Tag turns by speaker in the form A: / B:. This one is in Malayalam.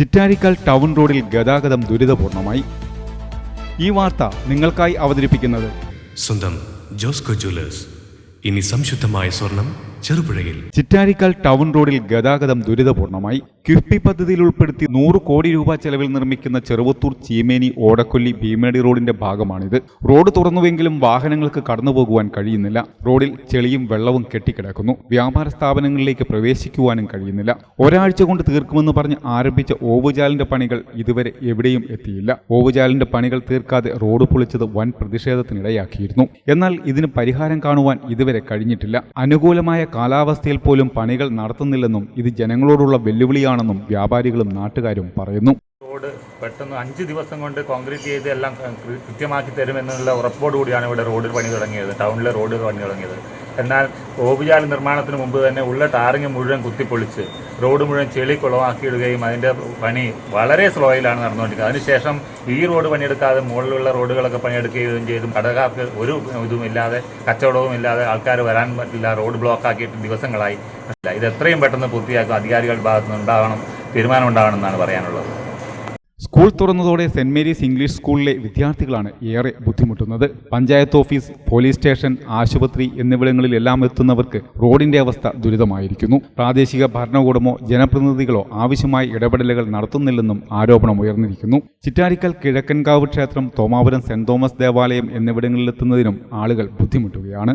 A: ചിറ്റാരിക്കാൽ ടൗൺ റോഡിൽ ഗതാഗതം ദുരിതപൂർണമായി. ഈ വാർത്ത നിങ്ങൾക്കായി അവതരിപ്പിക്കുന്നത്
B: സ്വന്തം ജോസ്കോ ജ്വല്ലേഴ്സ്. ഇനി സംശുദ്ധമായ സ്വർണം ചെറുപുഴയിൽ.
A: ചിറ്റാരിക്കാൽ ടൗൺ റോഡിൽ ഗതാഗതം ദുരിതപൂർണമായി. കിഫ്ബി പദ്ധതിയിൽ ഉൾപ്പെടുത്തി നൂറ് കോടി രൂപ ചെലവിൽ നിർമ്മിക്കുന്ന ചെറുവത്തൂർ ചീമേനി ഓടക്കൊല്ലി ഭീമേടി റോഡിന്റെ ഭാഗമാണിത്. റോഡ് തുറന്നുവെങ്കിലും വാഹനങ്ങൾക്ക് കടന്നുപോകുവാൻ കഴിയുന്നില്ല. റോഡിൽ ചെളിയും വെള്ളവും കെട്ടിക്കിടക്കുന്നു. വ്യാപാര സ്ഥാപനങ്ങളിലേക്ക് പ്രവേശിക്കുവാനും കഴിയുന്നില്ല. ഒരാഴ്ച കൊണ്ട് തീർക്കുമെന്ന് പറഞ്ഞ് ആരംഭിച്ച ഓവുചാലിന്റെ പണികൾ ഇതുവരെ എവിടെയും എത്തിയില്ല. ഓവുചാലിന്റെ പണികൾ തീർക്കാതെ റോഡ് പൊളിച്ചത് വൻ പ്രതിഷേധത്തിനിടയാക്കിയിരുന്നു. എന്നാൽ ഇതിന് പരിഹാരം കാണുവാൻ ഇതുവരെ കഴിഞ്ഞിട്ടില്ല. അനുകൂലമായ കാലാവസ്ഥയിൽ പോലും പണികൾ നടത്തുന്നില്ലെന്നും ഇത് ജനങ്ങളോടുള്ള വെല്ലുവിളിയാണെന്നും വ്യാപാരികളും നാട്ടുകാരും പറയുന്നു.
C: റോഡ് പെട്ടെന്ന് അഞ്ച് ദിവസം കൊണ്ട് കോൺക്രീറ്റ് ചെയ്ത് എല്ലാം കൃത്യമാക്കി തരുമെന്നുള്ള ഉറപ്പോടുകൂടിയാണ് ഇവിടെ റോഡ് പണി തുടങ്ങിയത് ടൗണിലെ റോഡ് പണി തുടങ്ങിയത്. എന്നാൽ ഓവുചാൽ നിർമ്മാണത്തിന് മുമ്പ് തന്നെ ഉള്ള ടാറിങ് മുഴുവൻ കുത്തിപ്പൊളിച്ച് റോഡ് മുഴുവൻ ചെളി കുളമാക്കിയിടുകയും അതിന്റെ പണി വളരെ സ്ലോയിലാണ് നടന്നുകൊണ്ടിരിക്കുന്നത്. അതിനുശേഷം ഈ റോഡ് പണിയെടുക്കാതെ മുകളിലുള്ള റോഡുകളൊക്കെ പണിയെടുക്കുകയും ചെയ്തും. കടകാർക്ക് ഒരു ഇതും ഇല്ലാതെ കച്ചവടവും ഇല്ലാതെ ആൾക്കാർ വരാൻ പറ്റില്ല. റോഡ് ബ്ലോക്ക് ആക്കിയിട്ട് ദിവസങ്ങളായി. ഇത് എത്രയും പെട്ടെന്ന് പൂർത്തിയാക്കും അധികാരികളുടെ ഭാഗത്തുനിന്ന് ഉണ്ടാവണം തീരുമാനം ഉണ്ടാവണം എന്നാണ് പറയാനുള്ളത്.
A: സ്കൂൾ തുറന്നതോടെ സെന്റ് മേരീസ് ഇംഗ്ലീഷ് സ്കൂളിലെ വിദ്യാർത്ഥികളാണ് ഏറെ ബുദ്ധിമുട്ടുന്നത്. പഞ്ചായത്ത് ഓഫീസ് പോലീസ് സ്റ്റേഷൻ ആശുപത്രി എന്നിവിടങ്ങളിലെല്ലാം എത്തുന്നവർക്ക് റോഡിന്റെ അവസ്ഥ ദുരിതമായിരിക്കുന്നു. പ്രാദേശിക ഭരണകൂടമോ ജനപ്രതിനിധികളോ ആവശ്യമായ ഇടപെടലുകൾ നടത്തുന്നില്ലെന്നും ആരോപണം ഉയർന്നിരിക്കുന്നു. ചിറ്റാരിക്കൽ കിഴക്കൻകാവ് ക്ഷേത്രം തോമാപുരം സെന്റ് തോമസ് ദേവാലയം എന്നിവിടങ്ങളിലെത്തുന്നതിനും ആളുകൾ ബുദ്ധിമുട്ടുകയാണ്.